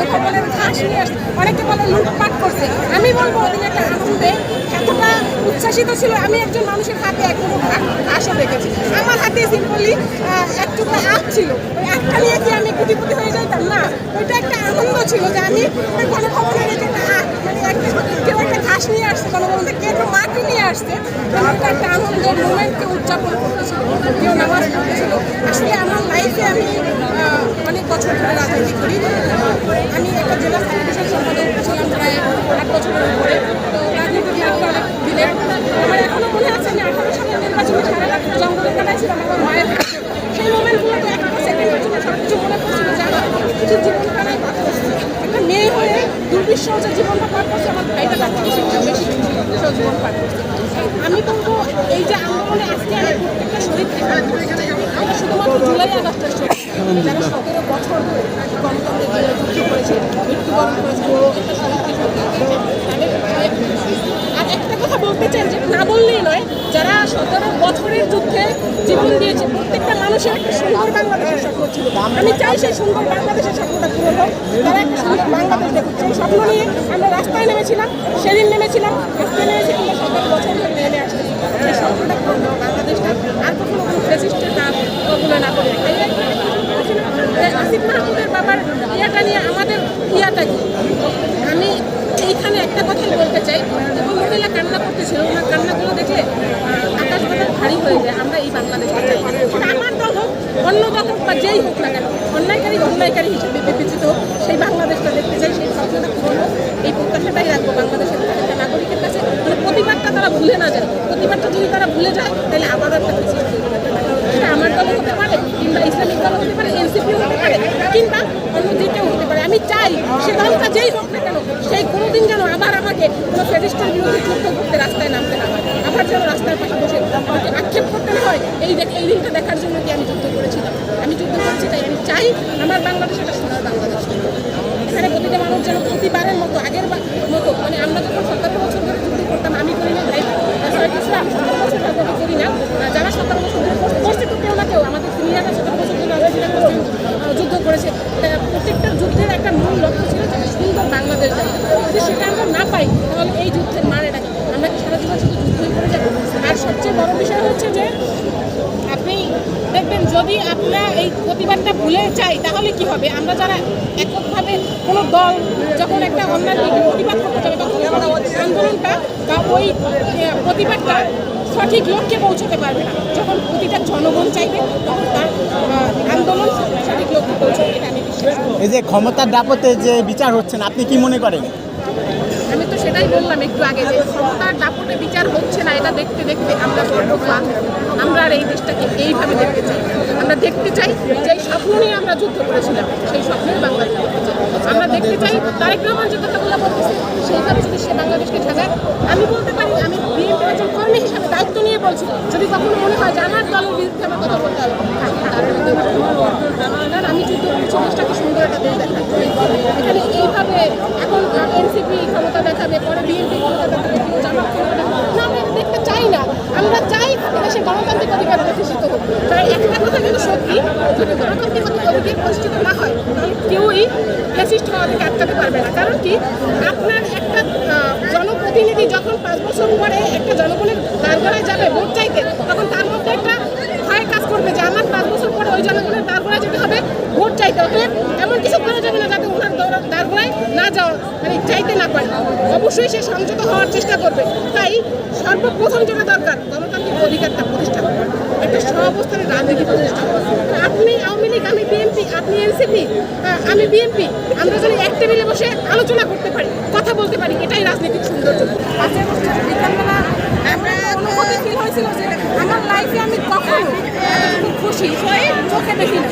গণভবনের ঘাস নিয়ে আসছে অনেকে বলে লুটপাট করছে। আমি বলব ওদিন একটা আনন্দে এতটা উচ্ছ্বাসিত ছিল, আমি একজন মানুষের হাতে এক ঘাসও দেখেছি। আমার হাতে সিম্পলি এক টুকরো আখ ছিল। ওই আখটা নিয়ে কি আমি কুটিপুটি হয়ে যাইতাম? না, ওইটা একটা আনন্দ ছিল যে আমি ওই গণভবনের একটা আখ মানে একটা কেউ একটা ঘাস নিয়ে আসছে গণভবন থেকে কেউ একটা মাটি নিয়ে আসছে। মানে ওটা একটা আনন্দের মোমেন্টকে উদযাপন করতেছিল, কেউ নামাজ পড়তেছিল। আসলে আমার লাইফে আমি অনেক বছর ধরে রাজনীতি করি। আমি একটা জেলা সাংগঠনিক সম্পাদক ছিলাম প্রায় আট বছরের উপরে। তো রাজনীতি দিনের আমার এখনও মনে আছে আমি আঠারো সালের নির্বাচনে সারা রাত জঙ্গলে কাটাইছিলাম আমার মায়ের। সেই মোমেন্টগুলো তো একটা সেকেন্ডের জন্য সব কিছু মনে পড়ছিল যে আমার কিছু জীবন কাটাই পার একটা মেয়ে হয়ে দুর্বিশ্বহ যে জীবনটা পার করছে আমার ভাইটা তার বেশি জীবন পার আমি বলব, এই যে আন্দোলনে আজকে আমি প্রত্যেকটা শহীদ শুধুমাত্র জুলাই আগস্টের যারা সতেরো বছর ধরে গণতন্ত্রের জন্য যুদ্ধ করেছে মৃত্যুবরণ করেছে আর একটা কথা বলতে চাই যে না বললেই নয় যারা সতেরো বছরের যুদ্ধে জীবন দিয়েছে প্রত্যেকটা মানুষের একটা সুন্দর বাংলাদেশের স্বপ্ন ছিল। আমি চাই সেই সুন্দর বাংলাদেশের স্বপ্নটা পূরণ হোক। তারা একটা সুন্দর বাংলাদেশ দেখুক সেই স্বপ্ন নিয়ে আমরা রাস্তায় নেমেছিলাম সেদিন নেমেছিলাম আজকে নেমেছি আমরা সতেরো বছর ধরে নেমে আসতেছি সেই স্বপ্নটা পূরণ হোক বাংলাদেশটা আর কখনো কোনো ফেসিস্টের হাত কখনো না করে আসিফ মাহমুদের বাবার ইয়াটা নিয়ে আমাদের ইয়াটা কি আমি এইখানে একটা কথাই বলতে চাই। ওই মহিলা কান্না করতেছিল ওনার কান্নাগুলো আহ, আকাশ বাতাস ভারী হয়ে যায়। আমরা এই বাংলাদেশটা চাই। আমার দল হোক অন্য দল হোক বা যেই হোক না কেন অন্যায়কারী অন্যায়কারী হিসেবে বিবেচিত সেই বাংলাদেশটা দেখতে চাই সেই স্বপ্নটা পূরণ হোক। এই প্রত্যাশাটাই রাখব বাংলাদেশের প্রত্যেকটা নাগরিকের কাছে। মানে প্রতিবাদটা তারা ভুলে না যায়। প্রতিবাদটা যদি তারা ভুলে যায় তাহলে আবারও একটা সেটা আমার দল হতে পারে কিংবা ইসলামিক দল হতে পারে এনসিপি হতে পারে কিংবা অন্য যে কেউ হতে পারে আমি চাই, সে দলটা যেই হোক না কেন সেই কোনোদিন যেন আবার আমাকে কোনো ফেরিস্টের বিরুদ্ধে যুদ্ধ করতে রাস্তায় না হয় আবার যেন রাস্তার পাশে বসে আমাকে আক্ষেপ করতে না হয় এই দেখ এই দিনটা দেখার জন্য কি আমি যুদ্ধ করেছিলাম আমি যুদ্ধ করেছি তাই আমি চাই আমার বাংলাদেশ একটা সোনার বাংলাদেশ এখানে প্রতিটা মানুষ যেন প্রতিবারের মতো আগের বা- মতো মানে আমরা যখন সতেরো বছর ধরে যুদ্ধ করতাম আমি করি না ভাই সবাই কিছু সতেরো বছর ধরে আমি করি না আর যারা সতেরো বছর ধরে করছে- করছে তো কেউ না কেউ আমাদের সিনিয়ররা সতেরো বছর ধরে আলোচনা করছে আহ, যুদ্ধ করেছে তা প্রত্যেকটা যুদ্ধের একটা মূল লক্ষ্য ছিল যে একটা সুন্দর বাংলাদেশ দেখা যদি সেটা আমরা না পাই তাহলে এই যুদ্ধের মানে রাখি আমরা কি সারা জীবন শুধু যুদ্ধই করে যাব আর সবচেয়ে বড় বিষয় হচ্ছে যে আপনি দেখবেন, যদি আমরা এই প্রতিবাদটা ভুলে যাই তাহলে কি হবে? আমরা যারা এককভাবে কোনো দল যখন একটা অন্যায় দিকে প্রতিবাদ করতে যাবে, তখন আন্দোলনটা বা ওই প্রতিবাদটা সঠিক লক্ষ্যে পৌঁছতে পারবে না। যখন প্রতিটা জনগণ চাইবে, তখন তার আন্দোলন সঠিক লক্ষ্যে পৌঁছবে, এটা আমি এই যে ক্ষমতার দাপতে যে বিচার হচ্ছেন আপনি কি মনে করেন? সেটাই বললাম একটু আগে যে ক্ষমতার দাপটে বিচার হচ্ছে না, এটা দেখতে দেখতে আমরা ক্লান্ত আমরা আর এই দেশটাকে এইভাবে দেখতে চাই আমরা দেখতে চাই যে স্বপ্ন নিয়ে আমরা যুদ্ধ করেছিলাম, সেই স্বপ্নের বাংলাদেশ আমরা দেখতে চাই তারেক রহমান যে কথাগুলো বলতেছে, সেইভাবে যদি সে বাংলাদেশকে সাজায়, আমি বলতে পারি, আমি বিএনপির একজন কর্মী হিসাবে দায়িত্ব নিয়ে বলছি, যদি কখনো মনে হয় যে আমার দলের বিরুদ্ধে আমার কথা বলতে হবে আমি যুদ্ধ করেছি দেশটাকে সুন্দর একটা দেখাবে পরে বিএনপি না আমরা দেখতে চাই না। আমরা চাই দেশে গণতান্ত্রিক অধিকার প্রতিষ্ঠিত হোক। তাই একটা কথা কিন্তু সত্যি, যদি গণতান্ত্রিক অধিকার প্রতিষ্ঠিত না হয় কেউই ফ্যাসিস্ট হওয়া থেকে আটকাতে পারবে না। কারণ কি? আপনার একটা জনপ্রতিনিধি যখন পাঁচ বছর পরে একটা জনগণের দাঁড়গড়ায় যাবে ভোট চাইতে, তখন তার মধ্যে একটা ভয় কাজ করবে যে, আমার পাঁচ বছর পরে ওই জনগণের দাঁড়গড়ায় যেতে হবে, ভোট চাইতে। অতএব এমন কিছু করা যাবে না যাতে ওনার দৌড়া- না যাওয়া মানে অবশ্যই সে সংযত হওয়ার চেষ্টা করবে। তাই সর্বপ্রথম যেটা দরকার গণতান্ত্রিক অধিকারটা প্রতিষ্ঠা করা। একটা সহাবস্থানের রাজনীতি প্রতিষ্ঠা করা। আপনি আওয়ামী লীগ আমি বিএনপি আপনি এনসিপি আমি বিএনপি আমরা যদি এক টেবিলে বসে আলোচনা করতে পারি কথা বলতে পারি এটাই রাজনীতির সৌন্দর্য। বিকালবেলা আমরা অনুভূতি ফিল হয়েছিল যে আমার লাইফে আমি কখনো খুশি চোখে দেখি না।